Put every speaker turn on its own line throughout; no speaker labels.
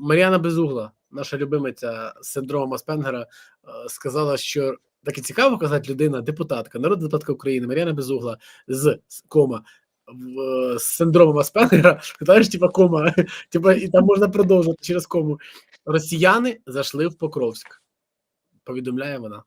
Мар'яна Безугла, наша любимиця з синдромом Аспенгера, е, сказала, що таке цікаво казати людина, депутатка, народна депутатка України, Мар'яна Безугла з кома е, з синдромом Аспенгера, знаєш, типа кома, типа, і там можна продовжувати через кому. Росіяни зайшли в Покровськ. Повідомляє вона.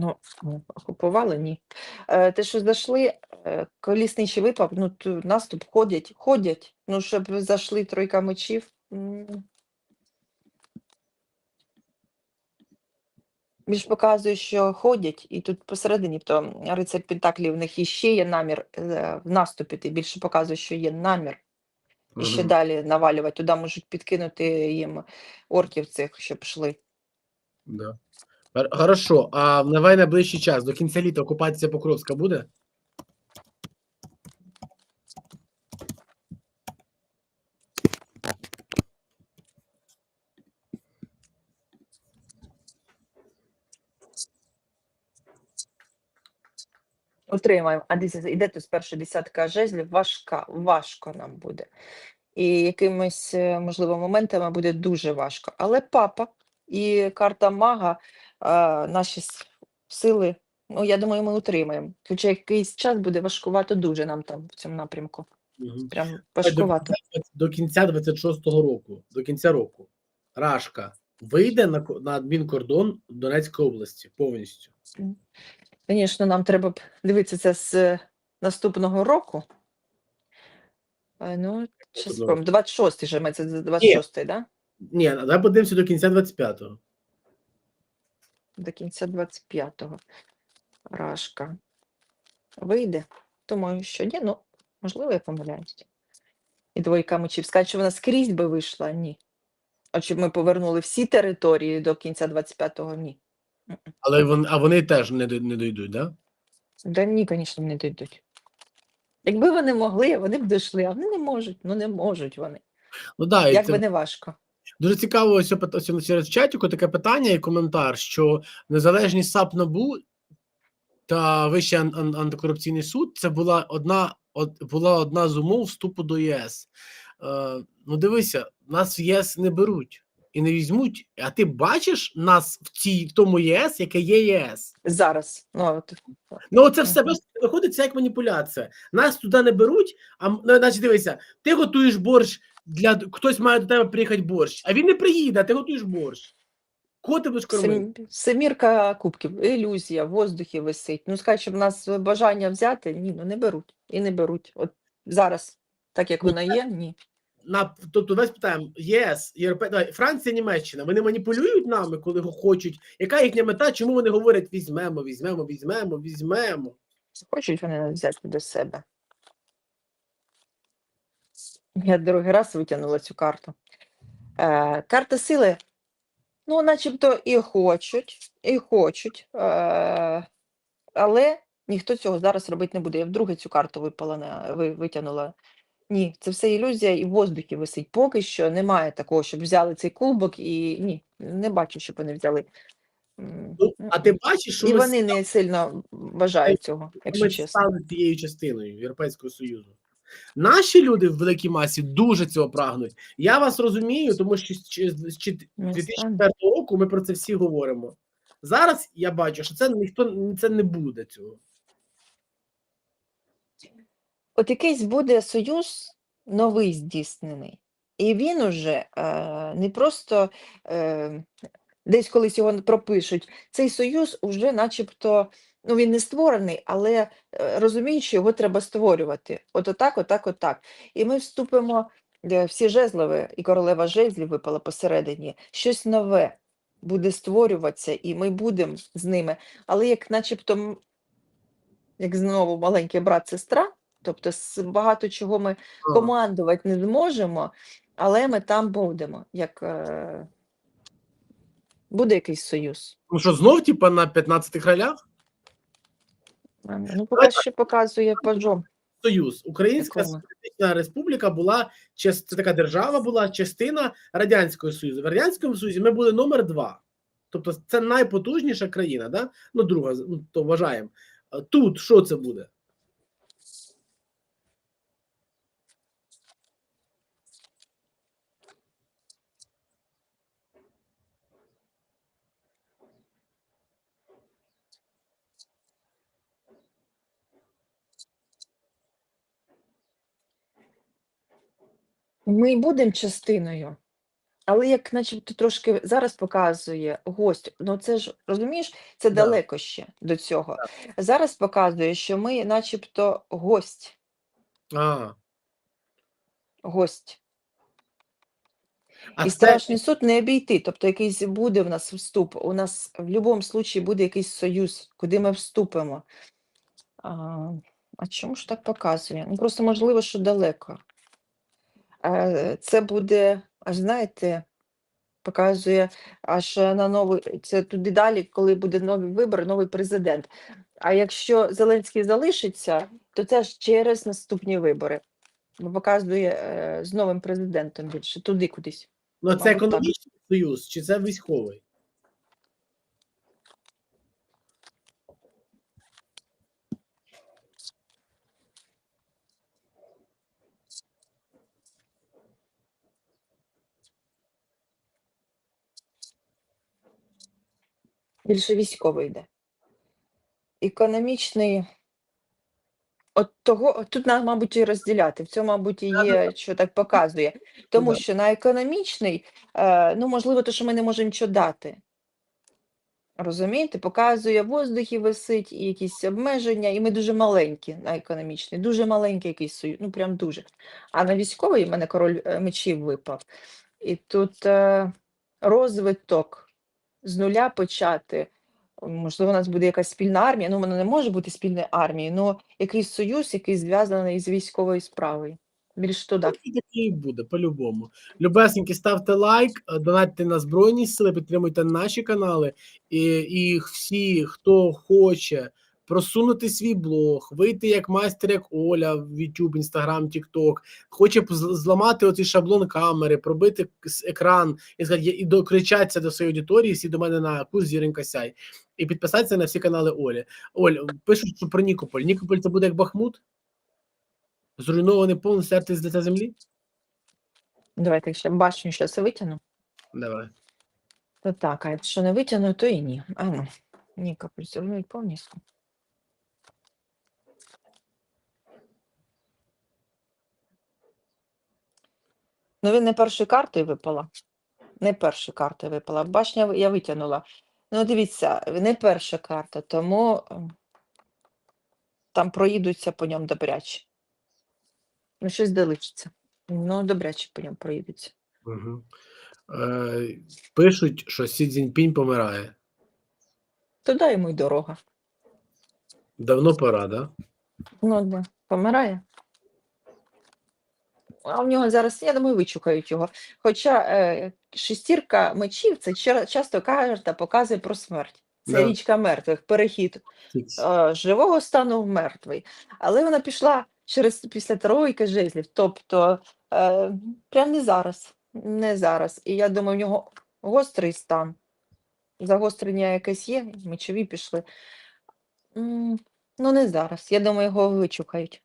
Ну, ну, окупували, ні. Е, те, що зайшли, е, колісний ще випав, ну, ту, наступ ходять, ходять. Ну, щоб зайшли тройка мечів. Більш показує, що ходять, і тут посередині, то рицар Пентаклів в них іще є намір е, в наступі, ти більше показує, що є намір. І ще
Мгм.
далі навалювати. Туди можуть підкинути їм орків цих, щоб йшли.
Да. Хор- Хорошо, а давай найближчий час до кінця літа окупація Покровська буде?
Отримаємо. А дивіться, іде тут перша десятка жезлів, важка, важко нам буде. І якимись, е, можливо, моментами буде дуже важко. Але папа і карта мага, наші сили, ну, я думаю, ми утримаємо. Хоча якийсь час буде важкувато дуже нам там в цьому напрямку. Прям важкувато.
До кінця 26-го року, до кінця року, Рашка вийде на, на адмінкордон Донецької області повністю.
Звісно, нам треба дивитися це з е, наступного року. Ну, щас
Наступного
спробуємо. 26 же ми це 26, так? Да?
Ні, давай подивимося до кінця 25-го.
До кінця 25-го. Рашка. Вийде? Думаю, що ні, ну, можливо, я помиляюсь. І двойка мечів. Що вона скрізь би вийшла? Ні. А щоб ми повернули всі території до кінця 25-го? Ні.
Але вон, а вони теж не, не дійдуть, да?
Да ні, звісно, не дійдуть. Якби вони могли, вони б дійшли, а вони не можуть. Ну не можуть вони.
Ну да,
Як
це
не важко.
Дуже цікаво ось, через чатіку таке питання і коментар, що незалежність САП НАБУ та Вищий ан- ан- антикорупційний суд це була одна, од, була одна з умов вступу до ЄС. Е, ну дивися, нас в ЄС не беруть і не візьмуть. А ти бачиш нас в цій в тому ЄС, яке є ЄС?
Зараз. Ну, от,
Ну, це все виходить це як маніпуляція. Нас туди не беруть, а значить, дивися, ти готуєш борщ для хтось має до тебе приїхати борщ, а він не приїде, а ти готуєш борщ. Кого ти будеш кормити?
семірка кубків, ілюзія, в воздухі висить. Ну, скажуть, щоб нас бажання взяти, ні, ну не беруть. І не беруть. От зараз, так як
Ну,
воно є, ні.
На тобто, весь питаємо: ЄС, Європе... давай, Франція, Німеччина. Вони маніпулюють нами, коли хочуть. Яка їхня мета? Чому вони говорять: візьмемо, візьмемо, візьмемо, візьмемо?
Хочуть вони взяти до себе. Я другий раз витягнула цю карту. Е, карта сили, ну, начебто і хочуть, і хочуть, е, але ніхто цього зараз робити не буде. Я вдруге цю карту випала витягнула. Ні, це все ілюзія і в воздухі висить. Поки що немає такого, щоб взяли цей кубок і ні, не бачу, щоб вони взяли.
Ну, а ти бачиш, що
І вони не сильно бажають цього, якщо
ми
чесно.
стали цією частиною Європейського Союзу. Наші люди в великій масі дуже цього прагнуть. Я вас розумію, тому що з чи- з чи-
Ну,
2004 року ми про це всі говоримо. Зараз я бачу, що це ніхто це не буде цього.
От якийсь буде союз новий здійснений, і він уже е, не просто е, десь колись його пропишуть. Цей союз уже, начебто, ну він не створений, але е, розуміють, що його треба створювати. От отак, отак, отак. І ми вступимо е, всі жезлові, і королева жезлів випала посередині. Щось нове буде створюватися, і ми будемо з ними. Але як, начебто, як знову маленький брат, сестра. Тобто багато чого ми командувати не зможемо, але ми там будемо. Як е... буде якийсь союз.
Ну що, знов, типа, на 15 ролях?
Ну, поки ще показує Пажо.
Союз. Українська? Соціалістична Республіка була це така держава була частина Радянського Союзу. В Радянському Союзі ми були номер два. Тобто це найпотужніша країна, да? ну друга, ну, то вважаємо. Тут що це буде?
Ми будемо частиною. Але як начебто трошки зараз показує гость, ну це ж розумієш, це
Да.
далеко ще до цього. Зараз показує, що ми начебто гость,
А,
гость.
а
І
це,
страшний суд не обійти. Тобто якийсь буде в нас вступ. У нас в будь-якому випадку буде якийсь союз, куди ми вступимо. А, а чому ж так показує? Ну просто можливо, що далеко. Е, Це буде, аж знаєте, показує аж на новий, це туди далі, коли буде новий вибор, новий президент. А якщо Зеленський залишиться, то це ж через наступні вибори. Бо показує е, з новим президентом більше, туди кудись.
ну, це
мабуть, так.
економічний союз, чи це військовий?
Більше військовий йде. Економічний. От того, от тут нам, мабуть, і розділяти. В цьому, мабуть, і є, що так показує. Тому що на економічний, е, ну, можливо, то, що ми не можемо нічого дати. Розумієте? Показує воздухі висить і якісь обмеження, і ми дуже маленькі на економічний, дуже маленький якийсь союз, ну прям дуже. А на військовий в мене король е, мечів випав. І тут е, розвиток з нуля почати. Можливо, у нас буде якась спільна армія. Ну, вона не може бути спільною армією, але якийсь союз, який зв'язаний з військовою справою. Більш туди.
Такий буде, по-любому. Любесеньки, ставте лайк, донатьте на Збройні Сили, підтримуйте наші канали. І, і всі, хто хоче просунути свій блог, вийти як майстер, як Оля в YouTube, Instagram, TikTok, хоче зламати оцей шаблон камери, пробити екран і сказати, і докричатися до своєї аудиторії, всі до мене на курс Зіренька Сяй. І підписатися на всі канали Олі. Оль, пишуть що про Нікополь. Нікополь це буде як Бахмут? Зруйнований повністю стертий з лиця землі?
Давайте ще башню зараз витягну.
Давай.
То так, а якщо не витягну, то і ні. А ну, Нікополь зруйнують повністю. Ну, він не першою картою випала. Не першою картою випала. Башня я витягнула. Ну, дивіться, не перша карта, тому ем, там проїдуться по ньому добряче. Ну, щось доличиться. Ну, добряче по ньому проїдуться.
Угу. Е, пишуть, що Сі Цзіньпінь помирає.
Туди йому й дорога.
Давно пора, да?
Ну, да. помирає. А в нього зараз, я думаю, вичукають його. Хоча е, шестірка мечів це часто карта показує про смерть. Це
Да.
річка мертвих, перехід е, живого стану в мертвий. Але вона пішла через після тройки жезлів. Тобто, е, прям не зараз. Не зараз. І я думаю, в нього гострий стан. Загострення якесь є, мечові пішли. Ну, не зараз. Я думаю, його вичукають.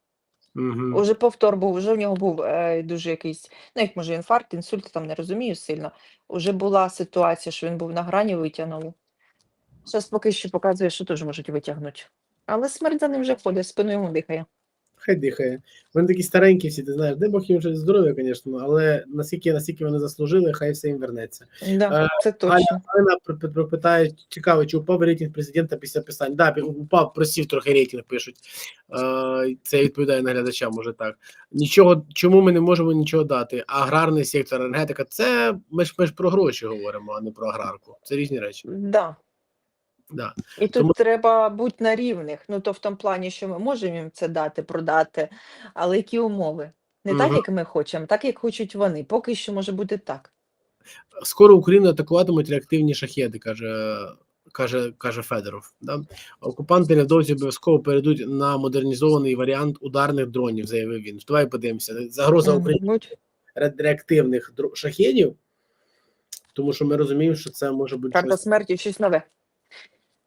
Угу.
Уже повтор був, вже в нього був е, дуже якийсь, ну як може інфаркт, інсульт, там не розумію сильно. Уже була ситуація, що він був на грані, витягнули. Зараз поки що показує, що теж можуть витягнути. Але смерть за ним вже ходить, спиною йому дихає.
Хай дихає. Вони такі старенькі всі, ти знаєш, дай Бог їм вже здоров'я, звісно, але наскільки, наскільки вони заслужили, хай все їм вернеться.
Да,
Е,
це точно.
Галина пр- цікаво, чи упав рейтинг президента після писань. Да, упав, просів трохи рейтинг, пишуть. Е, це відповідає наглядачам, може так. Нічого, чому ми не можемо нічого дати? Аграрний сектор, енергетика, це ми ж, ми ж про гроші говоримо, а не про аграрку. Це різні речі.
Да.
Да.
І тут
Тому-
треба бути на рівних. Ну, то в тому плані, що ми можемо їм це дати, продати, але які умови? Не так,
Мгм.
як ми хочемо, так, як хочуть вони. Поки що може бути так.
Скоро Україну атакуватимуть реактивні шахеди, каже, каже, каже Федоров. Да? Окупанти невдовзі обов'язково перейдуть на модернізований варіант ударних дронів, заявив він. Давай подивимося. Загроза. України реактивних шахедів. тому що ми розуміємо, що це може бути
Карта
щось.
смерті щось нове.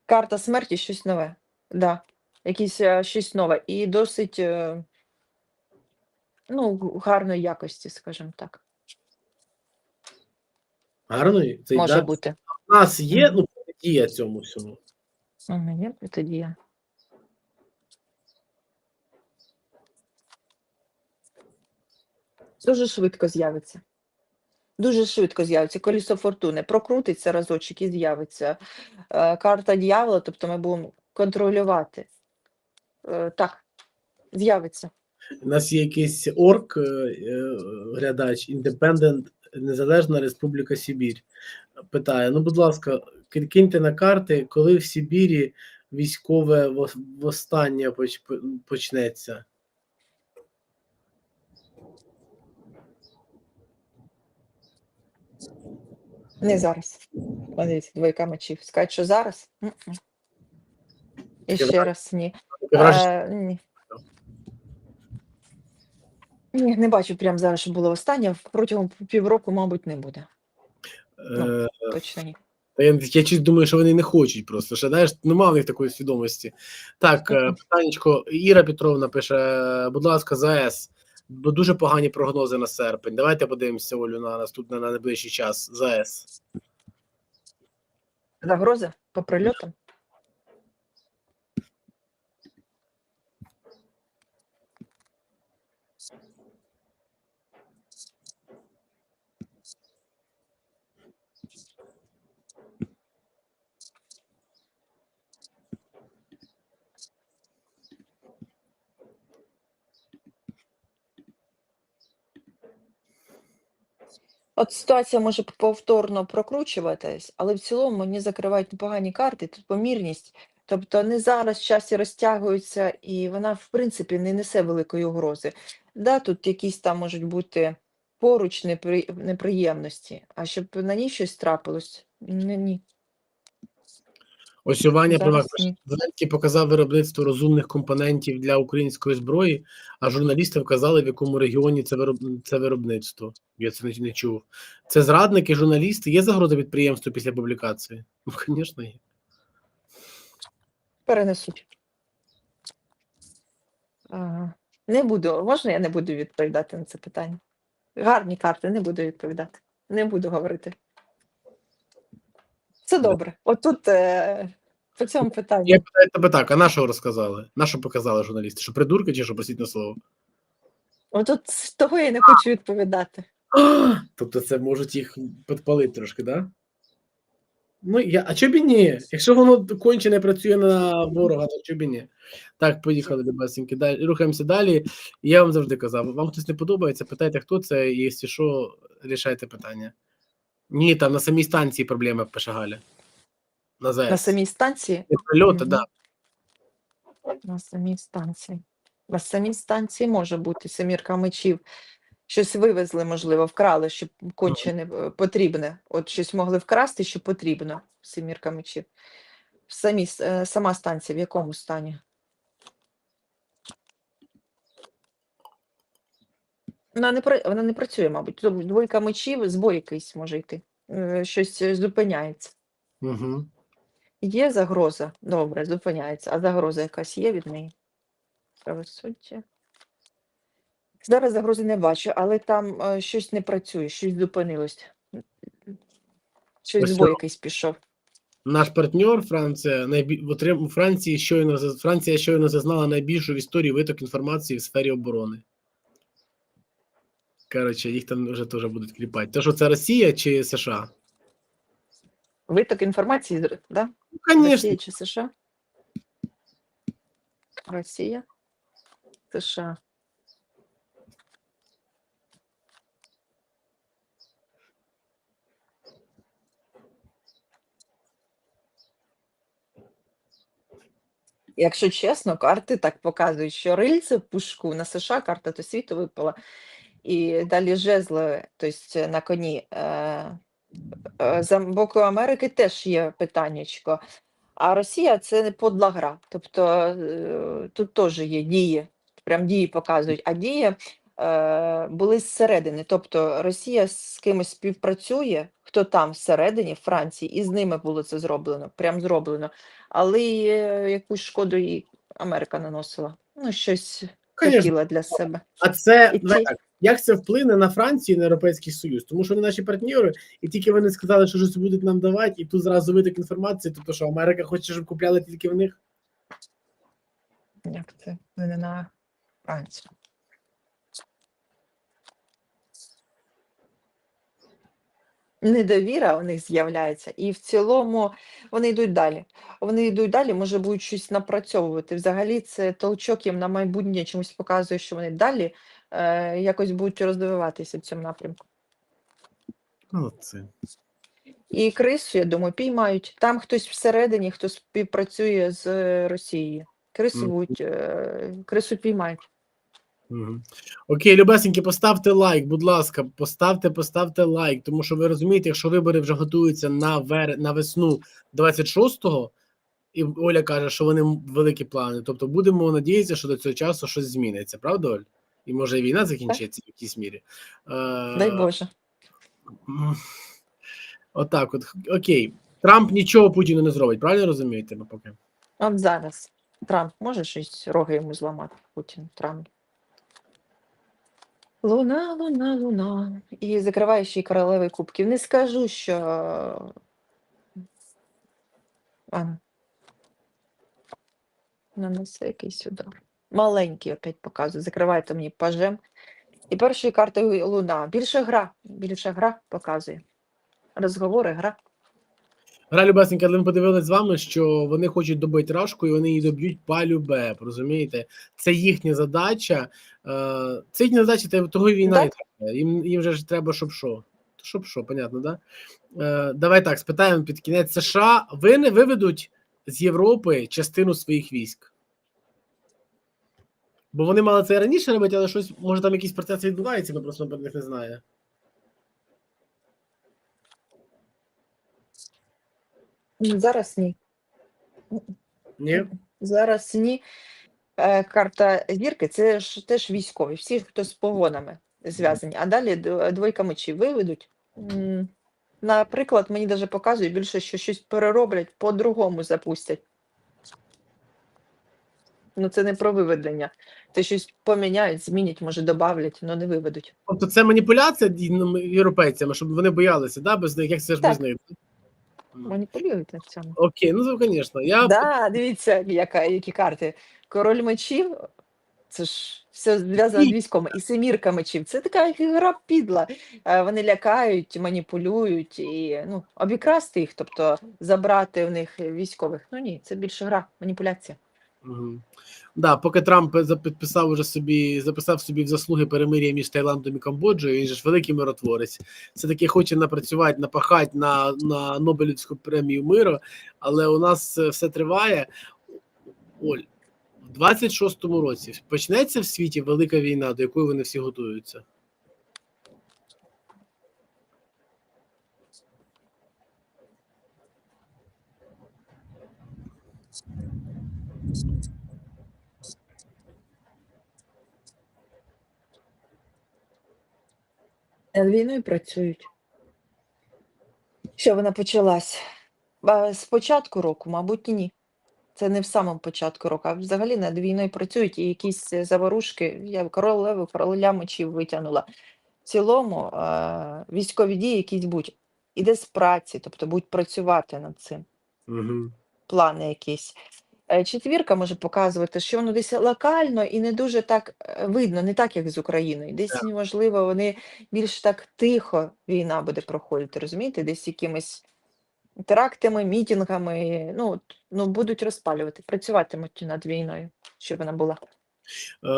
Карта смерті щось нове. Да. Якісь е, щось нове. І досить е, ну, гарної якості, скажімо так.
гарної. Це
Може
да,
бути.
в нас є ну дія цьому всьому.
Ага, є протидія. Дуже швидко з'явиться. Дуже швидко з'явиться. Колісо фортуни прокрутиться разочок і з'явиться. Е, Карта дьявола, тобто ми будемо контролювати. Е, Так, з'явиться.
У нас є якийсь орк, е, глядач, Independent, Незалежна Республіка Сибір. Питає: ну, будь ласка, ки- киньте на карти, коли в Сибірі військове вос- восстання почнеться.
Не зараз. Подивіться, двойка мечів. Скажуть, що зараз? І ще раз ні. Е, ні. Ні, не бачу прямо зараз, що було останнє. Протягом півроку, мабуть, не буде.
е,
Точно ні.
Та я, я чуть думаю, що вони не хочуть просто. Що, знаєш, нема в них такої свідомості. Так, е, питаннячко, Іра Петровна пише: будь ласка, ЗАЕС. Бо дуже погані прогнози на серпень. Давайте подивимося, Олю, на наступний на найближчий час. ЗАЕС.
Загроза по прильотам? От ситуація може повторно прокручуватись, але в цілому мені закривають непогані карти, тут помірність. Тобто не зараз в часі розтягуються, і вона, в принципі, не несе великої угрози. Да, тут якісь там можуть бути поруч непри... неприємності, а щоб на ній щось трапилось, ні, ні.
пише, Зеленський показав виробництво розумних компонентів для української зброї, а журналісти вказали, в якому регіоні це вироб... це виробництво. Я це не, не чув. Це зрадники, журналісти. Є загроза підприємству після публікації? Ну, звісно, є.
Перенесуть. Ага. Не буду, можна я не буду відповідати на це питання? Гарні карти, не буду відповідати. Не буду говорити. Це добре. Отут е, по цьому питанню.
Я питаю тебе так: а на що розказали? На що показали журналісти? Що придурки чи що простіть на слово?
Отут з того я не хочу відповідати.
Тобто це можуть їх підпалити трошки, так? Да? Ну, я, а чобі ні? Якщо воно конче не працює на ворога, то чобі ні? Так, поїхали, любесеньки. Далі. Рухаємося далі. Я вам завжди казав: вам хтось не подобається, питайте, хто це, і якщо що, рішайте питання. Ні, там на самій станції проблеми пише Галя. На ЗАЕС.
На самій станції.
Прильоти,
Мгм.
да.
На самій станції. На самій станції може бути семірка мечів. Щось вивезли, можливо, вкрали, що конче не е, потрібне. От щось могли вкрасти, що потрібно. Семірка мечів. Самі, с- е, сама станція в якому стані? Вона не, вона не працює, мабуть. Тобто Двойка мечів, збой якийсь може йти. Е, Щось е, зупиняється.
Угу.
Є загроза? Добре, зупиняється. А загроза якась є від неї? Правосуддя. Зараз загрози не бачу, але там е, щось не працює, щось зупинилось. Щось
Ось
збой якийсь пішов.
Наш партнер Франція найбі... у Франції щойно Франція щойно зазнала найбільшу в історії виток інформації в сфері оборони. Коротше, їх там вже теж будуть кліпати. То що це Росія чи США?
Виток інформації, з- да?
Ну.
Росія чи США? Росія, США. Якщо чесно, карти так показують, що рильце в пушку на США карта то світу випала, і далі жезли, тобто на коні. Е, е, за боку Америки теж є питаннячко. А Росія це не подла гра. Тобто е, тут теж є дії, прям дії показують, а дії е, були зсередини. Тобто Росія з кимось співпрацює, хто там всередині в Франції, і з ними було це зроблено, прям зроблено. Але е, якусь шкоду і Америка наносила. Ну, щось
Конечно.
хотіла для себе.
А це
І
так, як це вплине на Францію і на Європейський Союз? Тому що вони наші партнери, і тільки вони сказали, що щось будуть нам давати, і тут зразу виток інформації, тобто що Америка хоче, щоб купляли тільки в них.
Як це вплине на Францію? Недовіра у них з'являється, і в цілому вони йдуть далі. Вони йдуть далі, може будуть щось напрацьовувати. Взагалі, це толчок їм на майбутнє чомусь показує, що вони далі якось будуть розвиватися в цьому напрямку.
Молодці.
І крису, я думаю, піймають. Там хтось всередині, хто співпрацює з е, Росією. Крису
Мгм.
е, крису піймають.
Угу. Окей, любесеньки, поставте лайк, будь ласка, поставте, поставте лайк, тому що ви розумієте, якщо вибори вже готуються на вер... на весну 26-го, і Оля каже, що вони великі плани. Тобто будемо надіятися, що до цього часу щось зміниться, правда, Оль? І може війна закінчиться в якійсь мірі.
Дай Боже.
Отак, от окей. Трамп нічого Путіну не зробить, правильно розумієте? Поки?
От зараз Трамп може щось роги йому зламати Путін Трамп. Луна, луна, луна. І закриває ще королеви кубків. Не скажу, що. А. Нанесе якийсь удар. Маленький опять показує. Закривайте мені пажем. І першою картою луна. Більше гра. Більше гра показує. Розговори, гра.
Гра Любесенька, ми подивилися з вами, що вони хочуть добити рашку, і вони її доб'ють палюбе. Розумієте? Це їхня задача. Е, це їхня задача, та того і війна
Так.
Їм, їм же ж треба, щоб що. Щоб що, понятно, да? Е, давай так, спитаємо під кінець США. Ви не виведуть з Європи частину своїх військ. Бо вони мали це раніше робити, але щось, може, там якісь процеси відбуваються, ми просто про них не знаємо.
Зараз ні.
Ні?
Зараз ні. Е, Карта зірки це ж теж військові, всі, хто з погонами зв'язані. А далі д- двойка мечів виведуть. М, Наприклад, мені навіть показує більше, що щось перероблять, по-другому запустять. Ну, це не про виведення. Це щось поміняють, змінять, може, добавлять, але не виведуть.
Тобто це маніпуляція ну, європейцями, щоб вони боялися, да, без них, як це ж без них.
Маніпулюють на цьому.
Окей, ну звісно. Я
Да, дивіться, яка, які карти. Король мечів, це ж все зв'язано з військом. І семірка мечів. Це така гра підла. Е, Вони лякають, маніпулюють і ну, обікрасти їх, тобто забрати в них військових. Ну ні, це більше гра, маніпуляція.
Угу. Да, поки Трамп підписав уже собі, записав собі в заслуги перемир'я між Таїландом і Камбоджею, він же ж великий миротворець. Все таки хоче напрацювати, напахати на, на Нобелівську премію миру, але у нас е, все триває. Оль, в 26-му році почнеться в світі велика війна, до якої вони всі готуються.
Над війною працюють. Що вона почалась? З початку року, мабуть, ні. Це не в самому початку року, а взагалі над війною працюють і якісь заворушки. Я королеву, короля мечів витягнула. В цілому військові дії якісь будуть. Іде з праці, тобто будуть працювати над цим.
Угу.
Плани якісь. Е, Четвірка може показувати, що воно десь локально і не дуже так е, видно, не так, як з Україною. Десь, можливо, вони більш так тихо війна буде проходити, розумієте? Десь якимись терактами, мітингами, ну, ну будуть розпалювати, працюватимуть над війною, щоб вона була.
Е,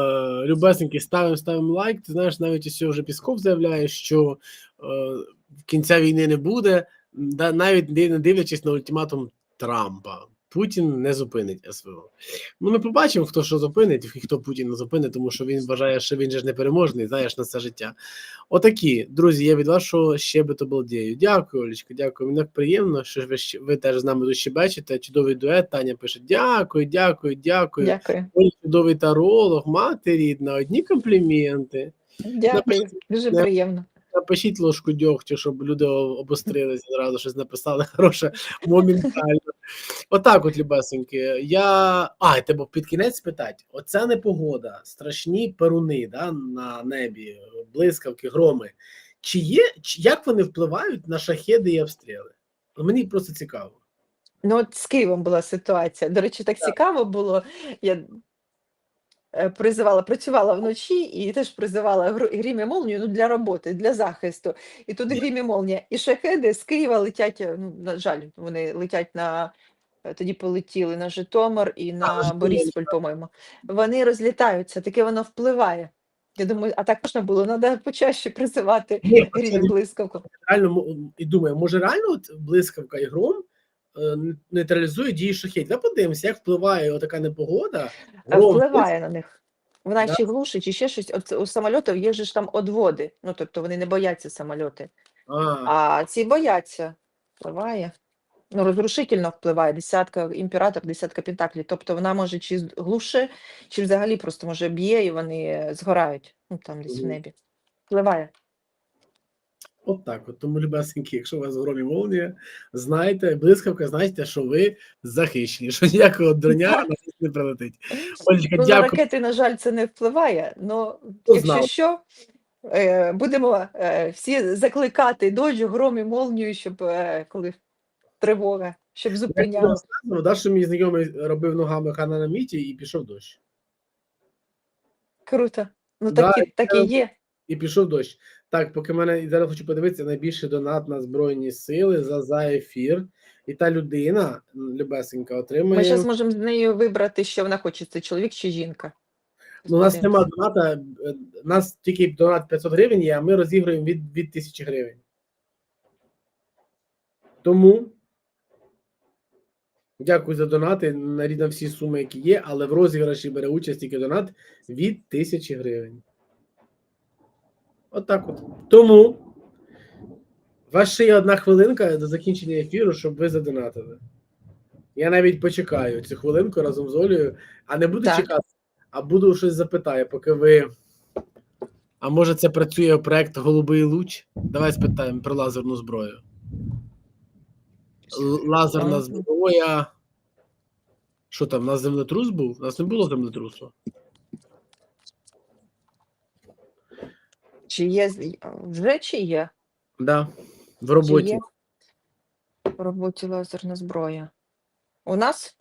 Любесеньки, ставимо ставимо лайк. Ти знаєш, навіть ось вже Пісков заявляє, що е, кінця війни не буде, навіть не дивлячись на ультиматум Трампа. Путін не зупинить СВО. Ну, ми побачимо, хто що зупинить, і хто Путін не зупинить, тому що він вважає, що він же ж непереможний, знаєш, на це життя. Отакі, друзі, я від вашого щебету балдію. Дякую, Олечка, дякую. Мені так приємно, що ви, ви теж з нами тут щебечете. Чудовий дует. Таня пише: Дякую, дякую, дякую.
Дякую.
Ой, чудовий таролог, мати рідна, одні компліменти.
Дякую. Дуже приємно.
Напишіть ложку дьогтю, щоб люди обострилися зразу, щось написали хороше моментально. Отак, от, любесеньки. Я. А, тебе під кінець спитати: оця непогода, страшні перуни да, на небі, блискавки, громи. Чи є, чи, як вони впливають на шахеди і обстріли? Мені просто цікаво.
Ну, от з Києвом була ситуація. До речі, так
Так.
цікаво було. Я призивала, працювала вночі і теж призивала грім і молнію ну, для роботи, для захисту. І тут грім і молнія. І шахеди з Києва летять, е, ну, на жаль, вони летять на. е, Тоді полетіли на Житомир і на Борисполь, по-моєму. Вони розлітаються, таке воно впливає. Я думаю, а так можна було, треба почаще призивати
не-
блискавку.
реально і думаю, може реально от блискавка і гром е, нейтралізує дії шахедів. Давай подивимося, як впливає отака непогода.
Е,
гром,
впливає на них. Вона
Да.
чи глушить, чи ще щось. От у самольотів є ж там одводи. Ну, тобто вони не бояться самольоти.
А,
А ці бояться. Впливає. Ну, розрушительно впливає. Десятка імператор, десятка пентаклів. Тобто вона може чи глуше, чи взагалі просто може б'є і вони е, згорають. Ну, там десь в небі. Впливає.
От так. От тому, любесенькі, якщо у вас гром і молнія, знайте, блискавка, знайте, що ви захищені, що ніякого дроня на вас не прилетить. Олечка,
Ну, на ракети, на жаль, це не впливає.
Хто
якщо
знав?
що, е, будемо е, всі закликати дощ, гром і молнію, щоб е, коли тривога, щоб зупиняли.
да, що мій знайомий робив ногами хана на міті і пішов дощ.
Круто. Ну так, і, так і є.
І пішов дощ. Так, поки мене і зараз хочу подивитися найбільший донат на Збройні Сили за, за ефір. І та людина, любесенька, отримує.
Ми зараз можемо з нею вибрати, що вона хоче, це чоловік чи жінка.
Ну, у нас
Подивимось.
нема доната, е, у нас тільки донат 500 гривень є, а ми розіграємо від, від 1000 гривень. Тому дякую за донати на всі суми, які є, але в розіграші бере участь тільки донат від 1000 гривень. Отак от, Тому у вас ще є одна хвилинка до закінчення ефіру, щоб ви задонатили. Я навіть почекаю цю хвилинку разом з Олею, а не буду
Так.
чекати, а буду щось запитаю, поки ви. А може це працює проект Голубий луч? Давай спитаємо про лазерну зброю. Лазерна зброя. Що там, у нас землетрус був? У нас не було землетрусу.
Чи є вже чи є
Да. В
Чи
роботі.
є в роботі лазерна зброя? У нас?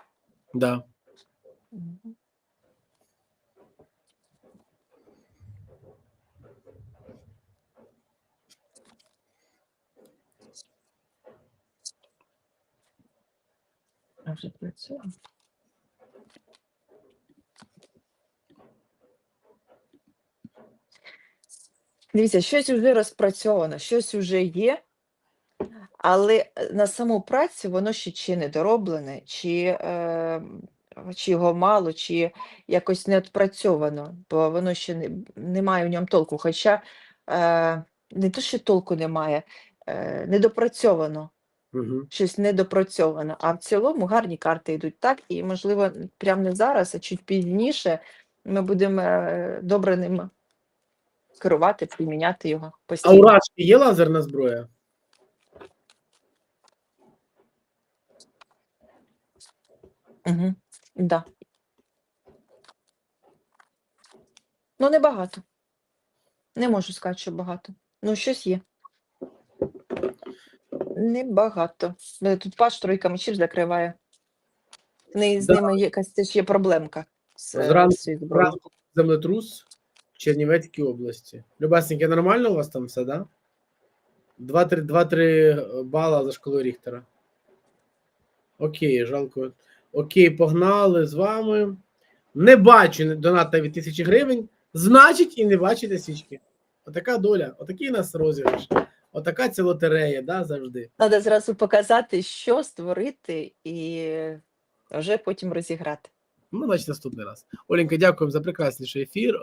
Да.
А вже працює? Дивіться, щось вже розпрацьовано, щось вже є, але е, на саму працю воно ще чи не дороблене, чи, е, чи його мало, чи якось не відпрацьовано, бо воно ще не, немає в ньому толку. Хоча е, не то, що толку немає, е, недопрацьовано,
Угу.
щось недопрацьовано. А в цілому гарні карти йдуть так, і, можливо, прямо не зараз, а чуть пізніше ми будемо е, добре ним керувати, приміняти його постійно.
А у Рашки є лазерна зброя?
Угу. Да. Ну, небагато. Не можу сказати, що багато. Ну, щось є. Небагато. Тут паш тройка мечів закриває. В з
Да.
ними якась теж є проблемка. З, е,
Зранку-
цією зброєю.
Зранку землетрус Чернівецькій області. Любасненьке, нормально у вас там все, да? 2-3 2-3 бала за школою Ріхтера. Окей, жалко. Окей, погнали з вами. Не бачу доната від тисячі гривень, значить, і не бачите свічки. Отака доля, отакий у нас розіграш. Отака ця лотерея, да, завжди.
Треба зразу показати, що створити, і вже потім розіграти.
Ну, значить, наступний раз. Оленька, дякуємо за прекрасніший ефір.